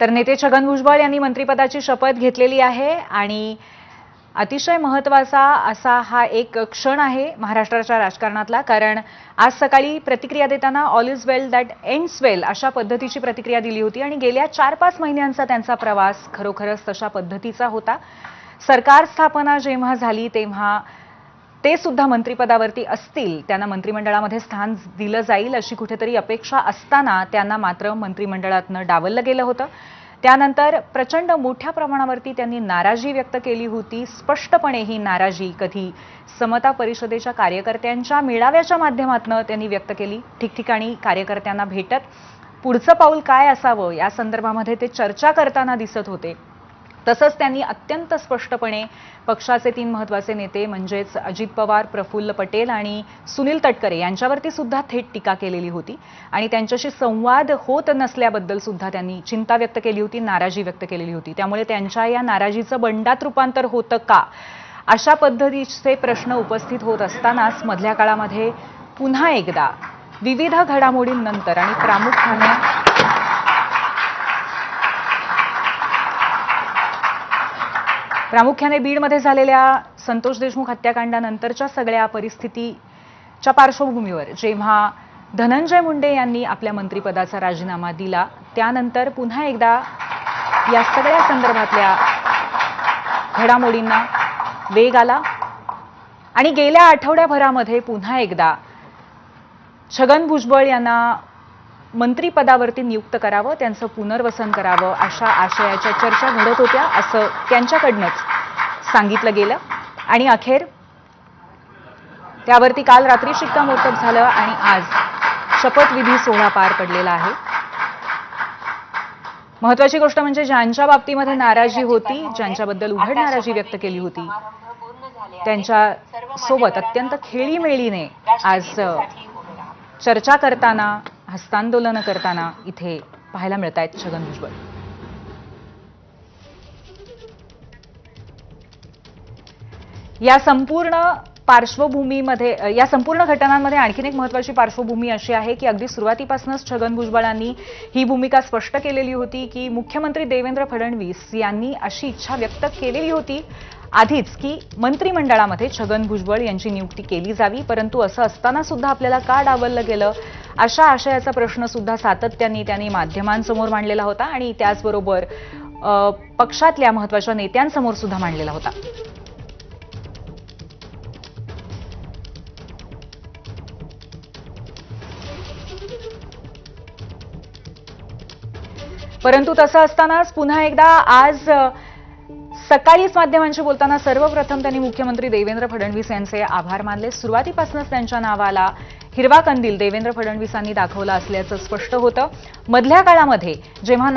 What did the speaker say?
तर नेते छगन भुजबळ यांनी मंत्रिपदाची शपथ घेतलेली आहे आणि अतिशय महत्त्वाचा असा हा एक क्षण आहे महाराष्ट्राच्या राजकारणातला कारण आज सकाळी प्रतिक्रिया देताना all is well that ends well अशा पद्धतीची प्रतिक्रिया दिली होती आणि गेल्या चार पाच महिन्यांचा त्यांचा प्रवास खरोखरच तशा पद्धतीचा होता. सरकार स्थापना जेव्हा झाली तेव्हा ते सुद्धा मंत्रिपदावरती असतील त्यांना मंत्रिमंडळामध्ये स्थान दिलं जाईल अशी कुठेतरी अपेक्षा असताना त्यांना मात्र मंत्रिमंडळातनं डावललं गेलं होतं. त्यानंतर प्रचंड मोठ्या प्रमाणावरती त्यांनी नाराजी व्यक्त केली होती. स्पष्टपणे ही नाराजी कधी समता परिषदेच्या कार्यकर्त्यांच्या मेळाव्याच्या माध्यमातून त्यांनी व्यक्त केली. ठिकठिकाणी कार्यकर्त्यांना भेटत पुढचं पाऊल काय असावं या संदर्भामध्ये ते चर्चा करताना दिसत होते. तसंच त्यांनी अत्यंत स्पष्टपणे पक्षाचे तीन महत्त्वाचे नेते म्हणजेच अजित पवार प्रफुल्ल पटेल आणि सुनील तटकरे यांच्यावरती सुद्धा थेट टीका केलेली होती. आणि त्यांच्याशी संवाद होत नसल्याबद्दल सुद्धा त्यांनी चिंता व्यक्त केली होती नाराजी व्यक्त केलेली होती. त्यामुळे त्यांच्या या नाराजीचं बंडात रूपांतर होतं का? अशा पद्धतीचे प्रश्न उपस्थित होत असतानाच मधल्या काळामध्ये पुन्हा एकदा विविध घडामोडींनंतर आणि प्रामुख्याने प्रामुख्याने बीडमध्ये झालेल्या संतोष देशमुख हत्याकांडानंतरच्या सगळ्या परिस्थितीच्या पार्श्वभूमीवर जेव्हा धनंजय मुंडे यांनी आपल्या मंत्रिपदाचा राजीनामा दिला त्यानंतर पुन्हा एकदा या सगळ्या संदर्भातल्या घडामोडींना वेग आला आणि गेल्या आठवड्याभरामध्ये पुन्हा एकदा छगन भुजबळ यांना मंत्रीपदावरती नियुक्त करावं त्यांचं पुनर्वसन करावं अशा आशयाच्या चर्चा घडत होत्या असं त्यांच्याकडनंच सांगितलं गेलं. आणि अखेर त्यावरती काल रात्री शिक्कामोर्तब झालं आणि आज शपथविधी सोहळा पार पडलेला आहे. महत्वाची गोष्ट म्हणजे ज्यांच्या बाबतीमध्ये नाराजी होती ज्यांच्याबद्दल उघड नाराजी व्यक्त केली होती त्यांच्यासोबत अत्यंत खेळीमेळीने आज चर्चा करताना हस्तांदोलनं करताना इथे पाहायला मिळत आहेत छगन भुजबळ. या संपूर्ण पार्श्वभूमीमध्ये या संपूर्ण घटनांमध्ये आणखीन एक महत्वाची पार्श्वभूमी अशी आहे की अगदी सुरुवातीपासूनच छगन भुजबळांनी ही भूमिका स्पष्ट केलेली होती की मुख्यमंत्री देवेंद्र फडणवीस यांनी अशी इच्छा व्यक्त केलेली होती आधीच की मंत्रिमंडळामध्ये छगन भुजबळ यांची नियुक्ती केली जावी परंतु असं असताना सुद्धा आपल्याला का डावललं गेलं? अशा आशयाचा प्रश्न सुद्धा सातत्याने त्यांनी माध्यमांसमोर मांडलेला होता आणि त्याचबरोबर पक्षातल्या महत्त्वाच्या नेत्यांसमोर सुद्धा मांडलेला होता. परंतु तसं असतानाच पुन्हा एकदा आज सकाळीच माध्यमांशी बोलताना सर्वप्रथम त्यांनी मुख्यमंत्री देवेंद्र फडणवीस यांचे आभार मानले. सुरुवातीपासूनच त्यांच्या नावाला हिरवा कंदील देवेंद्र फडणवीसांनी दाखवला असल्याचं स्पष्ट होतं. मधल्या काळामध्ये जेव्हा